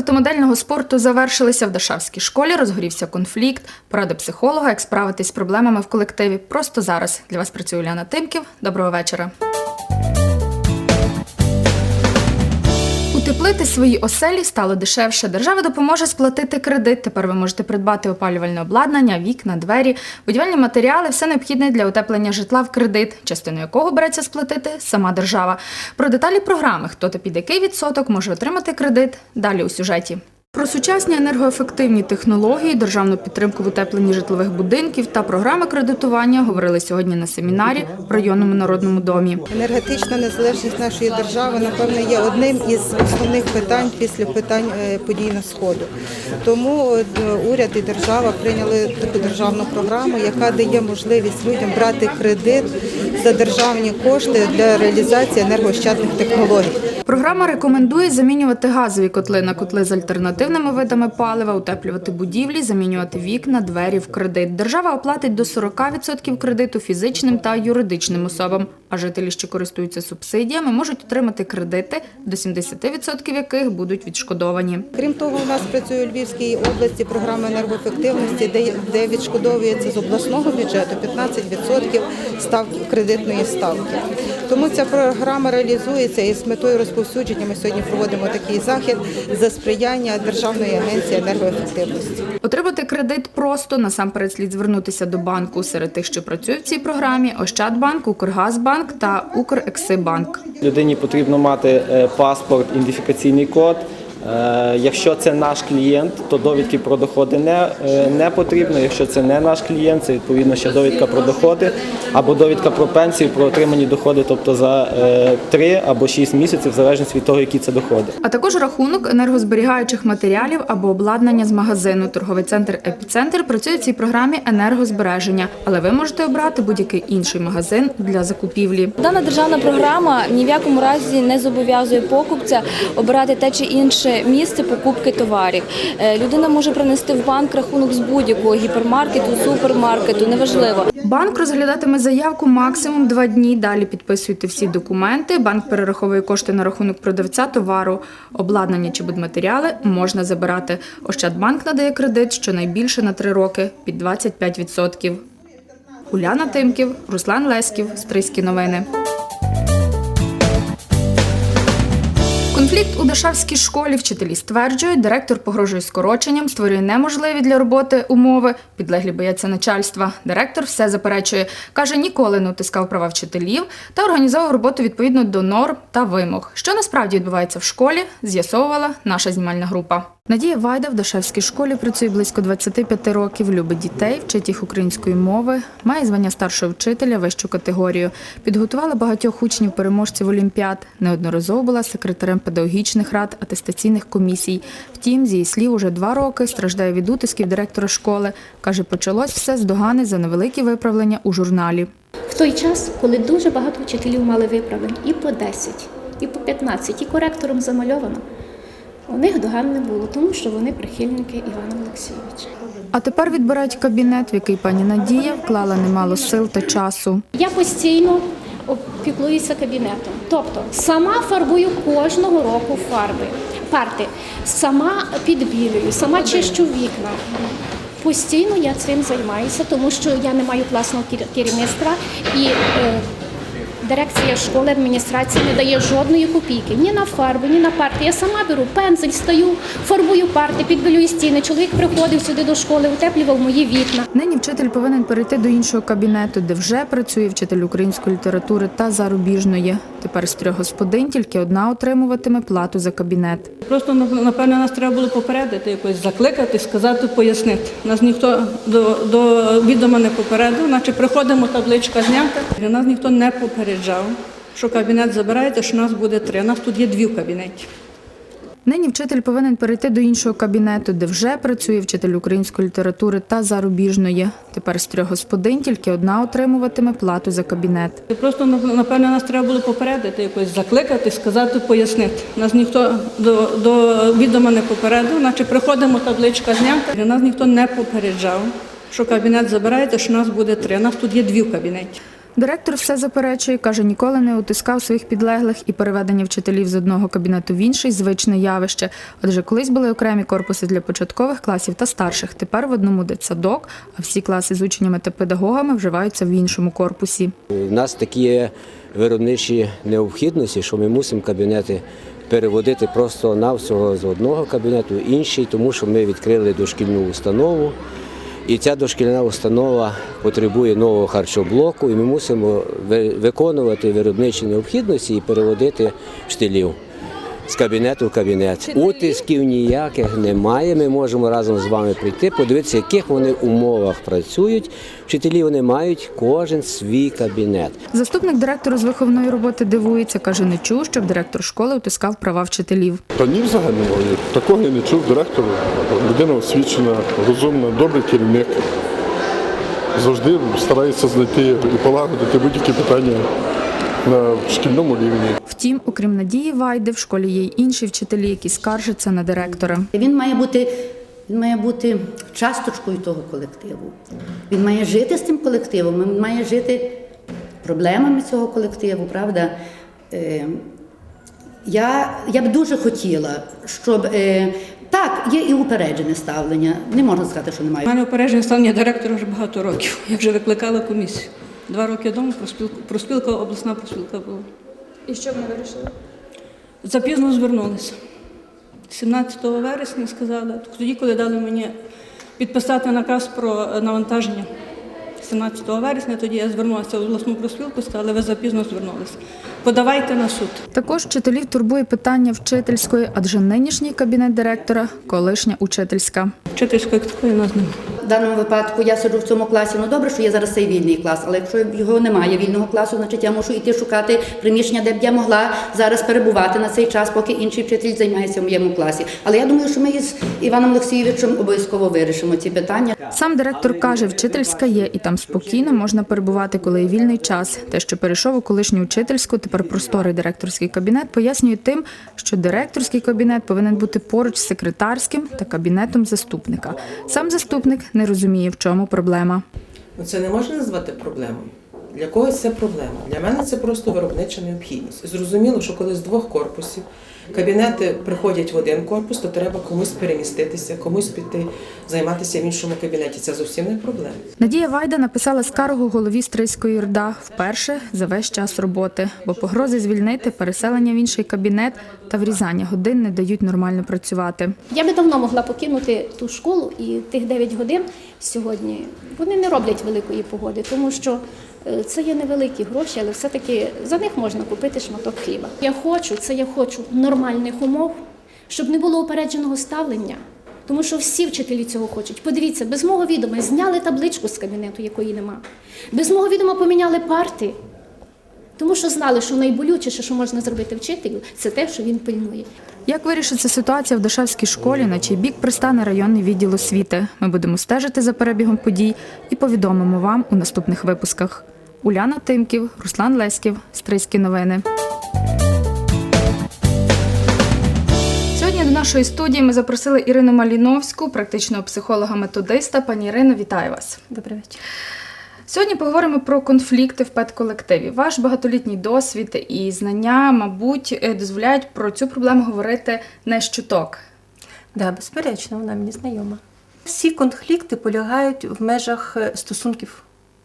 автомодельного спорту завершилися в Дашавській школі. Розгорівся конфлікт. Поради психолога, як справитись з проблемами в колективі. Просто зараз для вас працює Уляна Тимків. Доброго вечора. Утеплити свої оселі стало дешевше. Держава допоможе сплатити кредит. Тепер ви можете придбати опалювальне обладнання, вікна, двері, будівельні матеріали, все необхідне для утеплення житла в кредит, частину якого береться сплатити сама держава. Про деталі програми, хто та під який відсоток може отримати кредит. Далі у сюжеті. Про сучасні енергоефективні технології, державну підтримку в утепленні житлових будинків та програми кредитування говорили сьогодні на семінарі в районному народному домі. Енергетична незалежність нашої держави, напевно, є одним із основних питань після питань е, подій на сходу. Тому е, уряд і держава прийняли таку державну програму, яка дає можливість людям брати кредит за державні кошти для реалізації енергоощадних технологій. Програма рекомендує замінювати газові котли на котли з альтернативними видами палива, утеплювати будівлі, замінювати вікна, двері в кредит. Держава оплатить до 40% кредиту фізичним та юридичним особам, а жителі, що користуються субсидіями, можуть отримати кредити, до 70% яких будуть відшкодовані. Крім того, у нас працює у Львівській області програма енергоефективності, де, відшкодовується з обласного бюджету 15% ставки кредитної ставки. Тому ця програма реалізується і з метою розповсюдження ми сьогодні проводимо такий захід за сприяння Державної агенції енергоефективності. Отримати кредит просто насамперед слід звернутися до банку. Серед тих, що працюють в цій програмі: Ощадбанк, Укргазбанк та Укрексибанк. Людині потрібно мати е, паспорт, ідентифікаційний код. Е, Якщо це наш клієнт, то довідки про доходи не, е, не потрібно. Якщо це не наш клієнт, це відповідно ще довідка про доходи або довідка про пенсію, про отримані доходи, тобто за 3 або 6 місяців, в залежності від того, які це доходи. А також рахунок енергозберігаючих матеріалів або обладнання з магазину. Торговий центр Епіцентр працює в цій програмі енергозбереження, але ви можете обрати будь-який інший магазин для закупівлі. Дана державна програма ні в якому разі не зобов'язує покупця обирати те чи інше місце покупки товарів. Е, Людина може принести в банк рахунок з будь-якого гіпермаркету, супермаркету, неважливо. Банк розглядатиме заявку максимум два дні. Далі підписуйте всі документи. Банк перераховує кошти на рахунок продавця товару, обладнання чи будматеріали можна забирати. Ощадбанк надає кредит щонайбільше на три роки під 25%. Уляна Тимків, Руслан Леськів, Стрийські новини. Конфлікт у Дашавській школі вчителі стверджують, директор погрожує скороченням, створює неможливі для роботи умови. Підлеглі бояться начальства. Директор все заперечує. Каже, ніколи не утискав права вчителів та організовував роботу відповідно до норм та вимог. Що насправді відбувається в школі, з'ясовувала наша знімальна група. Надія Вайда в Дашевській школі працює близько 25 років, любить дітей, вчить їх української мови, має звання старшого вчителя вищу категорію. Підготувала багатьох учнів переможців олімпіад. Неодноразово була секретарем педагогічних рад, атестаційних комісій. Втім, з її слів, уже два роки страждає від утисків директора школи. Каже, почалось все з догани за невеликі виправлення у журналі. В той час, коли дуже багато вчителів мали виправлень і по 10, і по 15, і коректором замальовано, у них доган не було, тому що вони прихильники Івана Олексійовича. А тепер відбирають кабінет, в який пані Надія вклала немало сил та часу. Я постійно опіклуюся кабінетом. Тобто сама фарбую кожного року фарби, парти, сама підбілюю, сама чищу вікна. Постійно я цим займаюся, тому що я не маю класного кер- керівництва і е, дирекція школи, адміністрація не дає жодної копійки ні на фарбу, ні на парти. Я сама беру пензель, стою, фарбую парти, підбілюю стіни. Чоловік приходив сюди до школи, утеплював мої вікна. Нині вчитель повинен перейти до іншого кабінету, де вже працює вчитель української літератури та зарубіжної. Тепер з трьох господин тільки одна отримуватиме плату за кабінет. Просто напевно нас треба було попередити, якось закликати, сказати, пояснити. Нас ніхто до, до відома не попередив, наче приходимо, табличка знята. Нас ніхто не попереджав, що кабінет забирається, що нас буде три. Нас тут є дві кабінеті. Нині вчитель повинен перейти до іншого кабінету, де вже працює вчитель української літератури та зарубіжної. Тепер з трьох господин тільки одна отримуватиме плату за кабінет. Просто напевно нас треба було попередити, якось закликати, сказати, пояснити. Нас ніхто до, до відома не попередив, наче приходимо, табличка знята. Нас ніхто не попереджав, що кабінет забирається, що нас буде три. Нас тут є дві в кабінеті. Директор все заперечує, каже, ніколи не утискав своїх підлеглих і переведення вчителів з одного кабінету в інший звичне явище. Адже колись були окремі корпуси для початкових класів та старших. Тепер в одному дитсадок, а всі класи з учнями та педагогами вживаються в іншому корпусі. У нас такі виробничі необхідності, що ми мусимо кабінети переводити просто навсього з одного кабінету в інший, тому що ми відкрили дошкільну установу. І ця дошкільна установа потребує нового харчоблоку, і ми мусимо виконувати виробничі необхідності і переводити вчителів з кабінету в кабінет. Утисків ніяких немає. Ми можемо разом з вами прийти, подивитися, в яких вони умовах працюють. Вчителі вони мають кожен свій кабінет. Заступник директора з виховної роботи дивується, каже, не чув, щоб директор школи утискав права вчителів. Та ні, взагалі такого я не чув. Директор, людина освічена, розумна, добрий керівник. Завжди старається знайти і полагодити будь-які питання на шкільному рівні. Втім, окрім Надії Вайди, в школі є й інші вчителі, які скаржаться на директора. Він має бути. Він має бути часточкою того колективу. Він має жити з цим колективом, він має жити проблемами цього колективу, правда? Е, я, я б дуже хотіла, щоб е, так, є і упереджене ставлення. Не можна сказати, що немає. У мене упередження ставлення директора вже багато років. Я вже викликала комісію. Два роки тому проспілка, проспілка обласна проспілка була. І що вони вирішили? Запізно звернулися. 17 вересня сказали, тоді, коли дали мені підписати наказ про навантаження. 17 вересня тоді я звернулася в обласну проспілку, сказали, ви запізно звернулися. Подавайте на суд. Також вчителів турбує питання вчительської, адже нинішній кабінет директора колишня учительська. Вчительської такої нас немає. Даному випадку я сиджу в цьому класі. Ну добре, що є зараз цей вільний клас, але якщо його немає вільного класу, значить я мушу йти шукати приміщення, де б я могла зараз перебувати на цей час, поки інший вчитель займається в моєму класі. Але я думаю, що ми із Іваном Олексійовичем обов'язково вирішимо ці питання. Сам директор каже, вчительська є, і там спокійно можна перебувати, коли є вільний час. Те, що перейшов у колишню учительську, тепер просторий директорський кабінет, пояснює тим, що директорський кабінет повинен бути поруч з секретарським та кабінетом заступника. Сам заступник не розуміє, в чому проблема. Ну, Це не можна назвати проблемою. Для когось це проблема. Для мене це просто виробнича необхідність. Зрозуміло, що коли з двох корпусів кабінети приходять в один корпус, то треба комусь переміститися, комусь піти займатися в іншому кабінеті. Це зовсім не проблема. Надія Вайда написала скаргу голові Стрийської РДА вперше за весь час роботи, бо погрози звільнити, переселення в інший кабінет та врізання годин не дають нормально працювати. Я би давно могла покинути ту школу і тих 9 годин сьогодні вони не роблять великої погоди, тому що це є невеликі гроші, але все-таки за них можна купити шматок хліба. Я хочу, це я хочу нормальних умов, щоб не було упередженого ставлення. Тому що всі вчителі цього хочуть. Подивіться, без мого відома зняли табличку з кабінету, якої нема. Без мого відома поміняли парти. Тому що знали, що найболючіше, що можна зробити вчителю, це те, що він пильнує. Як вирішиться ситуація в Дашевській школі, на чий бік пристане районний відділ освіти? Ми будемо стежити за перебігом подій і повідомимо вам у наступних випусках. Уляна Тимків, Руслан Леськів, Стрийські новини. Сьогодні до нашої студії ми запросили Ірину Маліновську, практичного психолога-методиста. Пані Ірино, вітаю вас. Добрий вечір. Сьогодні поговоримо про конфлікти в педколективі. Ваш багатолітній досвід і знання, мабуть, е, дозволяють про цю проблему говорити не з чуток. Да, безперечно, вона мені знайома. Всі конфлікти полягають в межах е, стосунків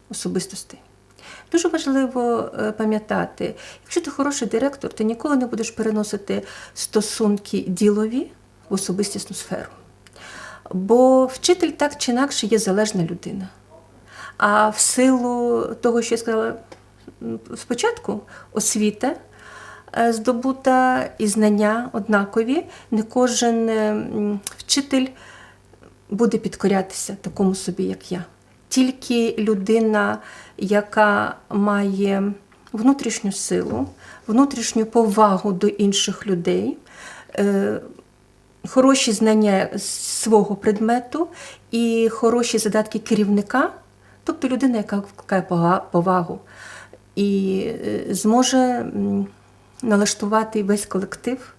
особистостей. Дуже важливо е, пам'ятати, якщо ти хороший директор, ти ніколи не будеш переносити стосунки ділові в особистісну сферу. Бо вчитель так чи інакше є залежна людина. А в силу того, що я сказала спочатку, освіта е, здобута і знання однакові, не кожен е, вчитель буде підкорятися такому собі, як я. Тільки людина, яка має внутрішню силу, внутрішню повагу до інших людей, е, хороші знання свого предмету і хороші задатки керівника, тобто людина, яка викликає повагу і е, зможе налаштувати весь колектив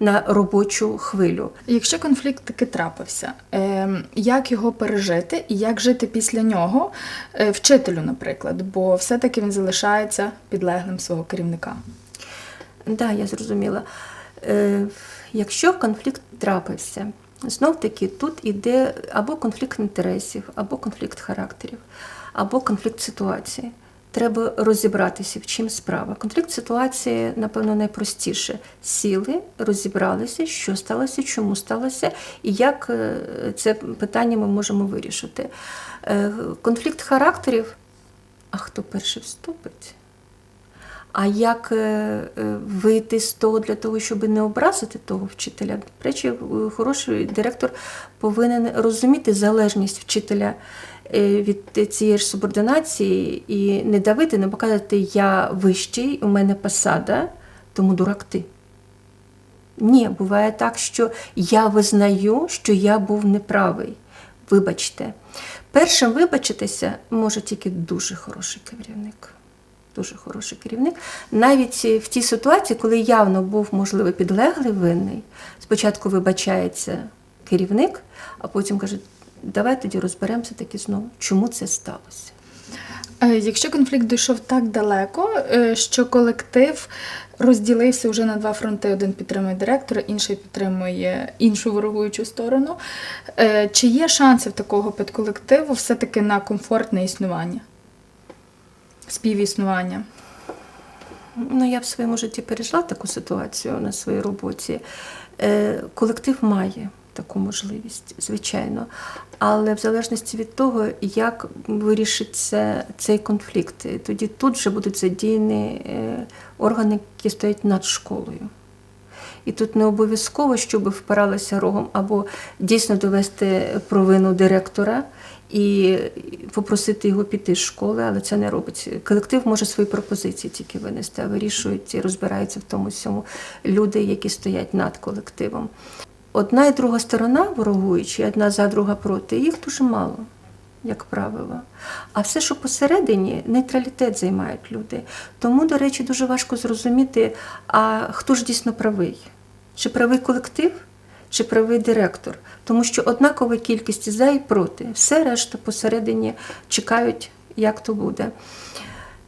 на робочу хвилю. Якщо конфлікт таки трапився, ем, як його пережити і як жити після нього е, вчителю, наприклад, бо все-таки він залишається підлеглим свого керівника. Да, я зрозуміла. Е, якщо конфлікт трапився, знов таки тут іде або конфлікт інтересів, або конфлікт характерів, або конфлікт ситуації. Треба розібратися, в чим справа. Конфлікт ситуації, напевно, найпростіше. Сіли, розібралися, що сталося, чому сталося, і як е, це питання ми можемо вирішити. Е, Конфлікт характерів, а хто перший вступить? А як е, е, вийти з того для того, щоб не образити того вчителя? До речі, е, хороший директор повинен розуміти залежність вчителя від цієї ж субординації і не давити, не показати я вищий, у мене посада, тому дурак ти. Ні, буває так, що я визнаю, що я був неправий. Вибачте. Першим вибачитися може тільки дуже хороший керівник. Дуже хороший керівник. Навіть в тій ситуації, коли явно був, можливо, підлеглий винний, спочатку вибачається керівник, а потім каже, давай тоді розберемося таки знову, чому це сталося. Е, Якщо конфлікт дійшов так далеко, е, що колектив розділився вже на два фронти: один підтримує директора, інший підтримує іншу ворогуючу сторону. е, Чи є шанси в такого підколективу все-таки на комфортне існування, співіснування? Ну, я в своєму житті перейшла таку ситуацію на своїй роботі. Е, Колектив має таку можливість, звичайно. Але в залежності від того, як вирішиться цей конфлікт, тоді тут вже будуть задіяні е, органи, які стоять над школою. І тут не обов'язково, щоб впиралися рогом, або дійсно довести провину директора і попросити його піти з школи, але це не робить. Колектив може свої пропозиції тільки винести, а вирішують і розбираються в тому всьому люди, які стоять над колективом. Одна і друга сторона ворогуючі, одна за друга проти, їх дуже мало, як правило. А все, що посередині, нейтралітет займають люди. Тому, до речі, дуже важко зрозуміти, а хто ж дійсно правий? Чи правий колектив, чи правий директор? Тому що однакова кількість за і проти. Все решта посередині чекають, як то буде.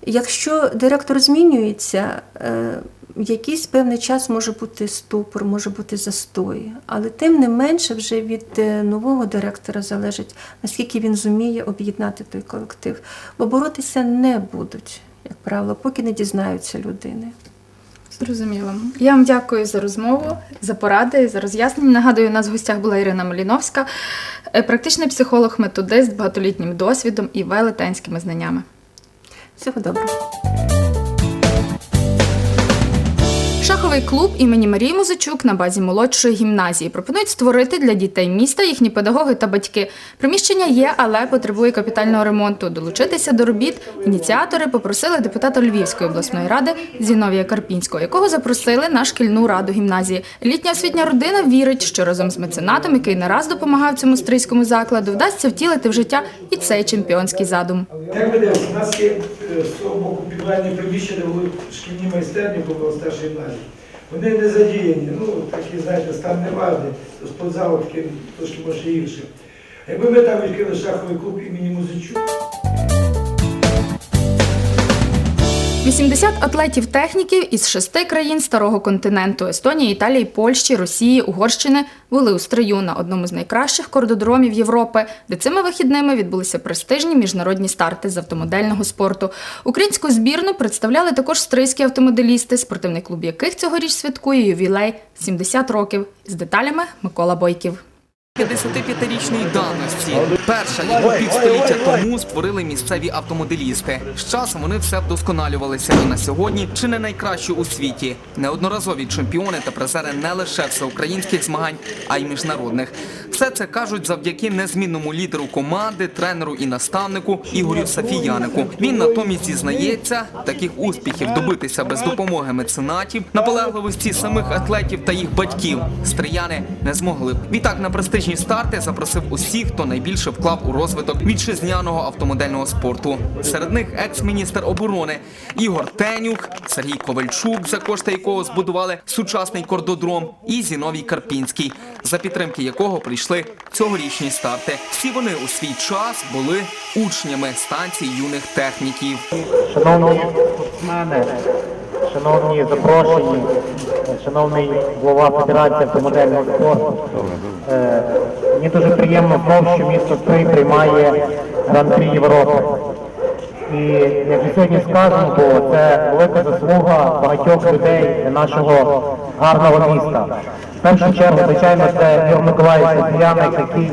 Якщо директор змінюється, е, якийсь певний час може бути ступор, може бути застой, але тим не менше вже від е, нового директора залежить, наскільки він зуміє об'єднати той колектив. Бо боротися не будуть, як правило, поки не дізнаються людини. Зрозуміло. Я вам дякую за розмову, за поради, за роз'яснення. Нагадую, у нас в гостях була Ірина Маліновська, е, практичний психолог, методист з багатолітнім досвідом і велетенськими знаннями. Всього доброго. Шаховий клуб імені Марії Музичук на базі молодшої гімназії пропонують створити для дітей міста їхні педагоги та батьки. Приміщення є, але потребує капітального ремонту. Долучитися до робіт ініціатори попросили депутата Львівської обласної ради Зіновія Карпінського, якого запросили на шкільну раду гімназії. Літня освітня родина вірить, що разом з меценатом, який не раз допомагав цьому стрийському закладу, вдасться втілити в життя і цей чемпіонський задум. Як у нас є підвальні приміщення були шкільні майстерні по старша гімназія. Вони не задіяні, ну такі, знаєте, стан неважний, спортзал такий трошки може. А Якби ми там відкрили шаховий клуб імені Музичук, 80 атлетів-техніків із шести країн старого континенту Естонії, Італії, Польщі, Росії, Угорщини були у стрию на одному з найкращих кордодромів Європи, де цими вихідними відбулися престижні міжнародні старти з автомодельного спорту. Українську збірну представляли також стрийські автомоделісти, спортивний клуб яких цьогоріч святкує ювілей 70 років. З деталями Микола Бойків. 55-річної давності. Перша яку півстоліття тому створили місцеві автомоделісти. З часом вони все вдосконалювалися і на сьогодні чи не найкращі у світі. Неодноразові чемпіони та призери не лише всеукраїнських змагань, а й міжнародних. Все це кажуть завдяки незмінному лідеру команди, тренеру і наставнику Ігорю Сафіянику. Він натомість зізнається, таких успіхів добитися без допомоги меценатів, наполегливості самих атлетів та їх батьків стрияни не змогли б. Відтак на престижні старти запросив усіх, хто найбільше вклав у розвиток вітчизняного автомодельного спорту. Серед них екс-міністр оборони Ігор Тенюк, Сергій Ковальчук, за кошти якого збудували сучасний кордодром, і Зіновій Карпінський, за підтримки якого прийшли цьогорічні старти. Всі вони у свій час були учнями станції юних техніків. Шановні спортсмени, шановні запрошені, шановний голова Федерації автомодельного спорту, е, мені дуже приємно знов, що місто Стрий приймає Гран-прі Європи. І як вже сьогодні сказано було, це велика заслуга багатьох людей нашого гарного міста. В першу чергу, звичайно, це Юр Миколаївич Софіяник, який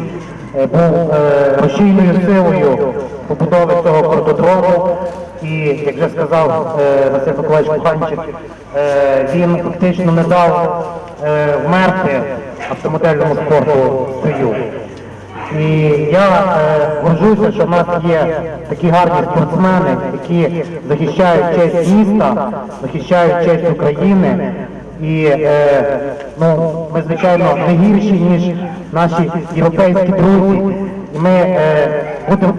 е, був е, рушійною силою побудови цього кордодрому. І, як вже сказав е, Василь Миколаївич Коханчик, е, він фактично не дав е, вмерти автомобільному спорту строю. І я горжуся, що в нас є такі гарні спортсмени, які захищають честь міста, захищають честь України. І е, ну, ми, звичайно, не гірші, ніж наші європейські друзі. Ми е, будемо,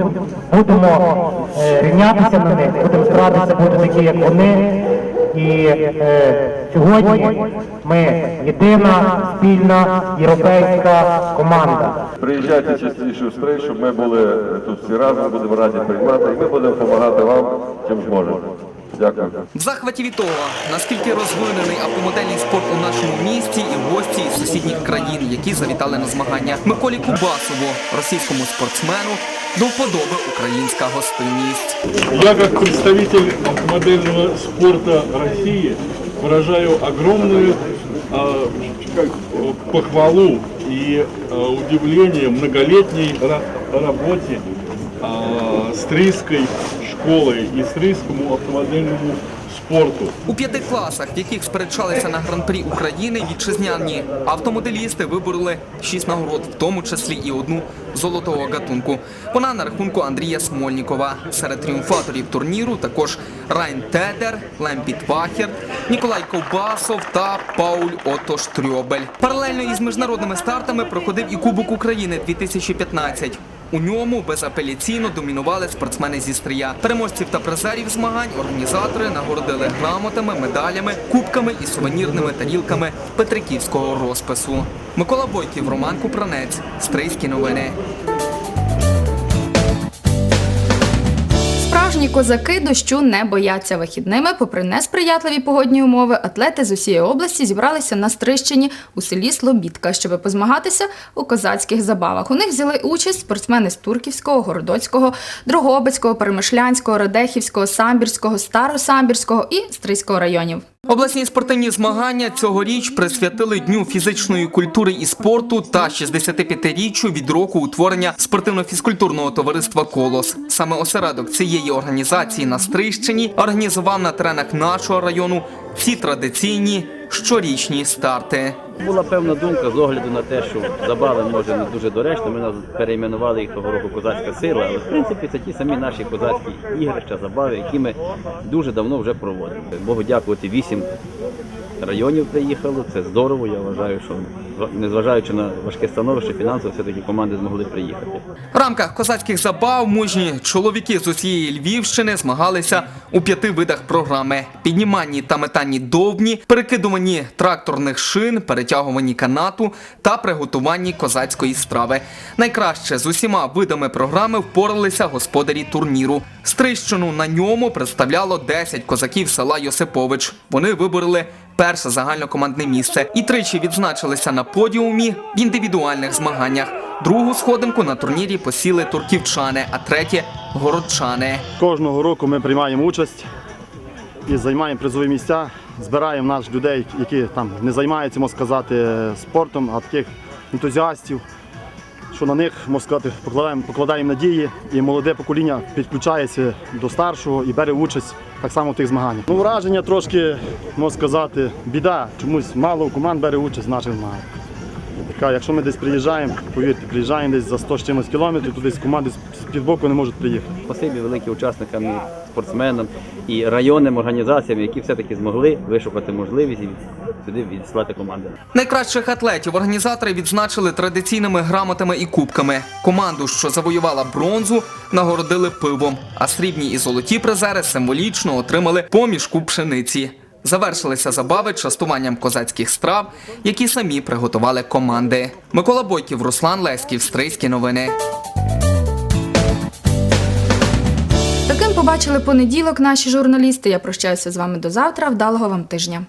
будемо е, рівнятися на них, будемо старатися бути такі, як вони. І е, сьогодні ми єдина спільна європейська команда. Приїжджайте частіше в стрий, щоб ми були тут всі разом, будемо раді приймати, і ми будемо допомагати вам, чим зможемо. Дякую. В захваті від того, наскільки розвинений автомодельний спорт у нашому місті і гості із сусідніх країн, які завітали на змагання. Миколі Кубасову, російському спортсмену, до вподоби українська гостинність. Я как представитель автомобильного спорта России выражаю огромную а, как, э, похвалу и а, удивление многолетней ра- работе а, Стрийской школы и Стрийскому автомобильному спорту. У п'яти класах, в яких сперечалися на гран-прі України, вітчизняні автомоделісти вибороли шість нагород, в тому числі і одну золотого гатунку. Вона на рахунку Андрія Смольнікова. Серед тріумфаторів турніру також Райн Тедер, Лемпіт Вахер, Ніколай Ковбасов та Пауль Отто Штрьобель. Паралельно із міжнародними стартами проходив і Кубок України 2015. У ньому безапеляційно домінували спортсмени зі стрия. Переможців та призерів змагань організатори нагородили грамотами, медалями, кубками і сувенірними тарілками петриківського розпису. Микола Бойків, Роман Купранець, Стрийські новини. Справжні козаки дощу не бояться вихідними. Попри несприятливі погодні умови, атлети з усієї області зібралися на Стрищині у селі Слобідка, щоб позмагатися у козацьких забавах. У них взяли участь спортсмени з Турківського, Городоцького, Дрогобицького, Перемишлянського, Радехівського, Самбірського, Старосамбірського і Стрийського районів. Обласні спортивні змагання цьогоріч присвятили Дню фізичної культури і спорту та 65-річчю від року утворення спортивно-фізкультурного товариства Колос. Саме осередок цієї організації на Стрищині організував на теренах нашого району ці традиційні щорічні старти. Була певна думка з огляду на те, що забави може не дуже доречно. Ми нас перейменували їх того року козацька сила, але в принципі це ті самі наші козацькі ігрища, забави, які ми дуже давно вже проводимо. Богу дякувати, вісім районів приїхало. Це здорово. Я вважаю, що незважаючи на важке становище, фінансово все-таки команди змогли приїхати. В рамках козацьких забав мужні чоловіки з усієї Львівщини змагалися у п'яти видах програми: підніманні та метанні довбні, перекидуванні тракторних шин, перетягуванні канату та приготуванні козацької страви. Найкраще з усіма видами програми впоралися господарі турніру. Стрищину на ньому представляло 10 козаків села Йосипович. Вони вибороли перше загальнокомандне місце і тричі відзначилися на подіумі в індивідуальних змаганнях. Другу сходинку на турнірі посіли турківчани, а третє городчани. Кожного року ми приймаємо участь і займаємо призові місця, збираємо наших людей, які там не займаються, можна сказати, спортом, а таких ентузіастів, що на них, можна сказати, покладаємо, покладаємо надії, і молоде покоління підключається до старшого і бере участь так само в тих змаганнях. Ну, враження трошки, можна сказати, біда. Чомусь мало команд бере участь в наших змаганнях. Якщо ми десь приїжджаємо, повірте, приїжджаємо десь за 100 з чимось кілометрів, то десь команди з півбоку не можуть приїхати. Спасибі великі учасникам, і спортсменам і районним організаціям, які все-таки змогли вишукати можливість і сюди відіслати команди. Найкращих атлетів організатори відзначили традиційними грамотами і кубками. Команду, що завоювала бронзу, нагородили пивом, а срібні і золоті призери символічно отримали по мішку пшениці. Завершилися забави частуванням козацьких страв, які самі приготували команди. Микола Бойків, Руслан Леськів, Стрийські новини. Побачили понеділок наші журналісти. Я прощаюся з вами до завтра. Вдалого вам тижня.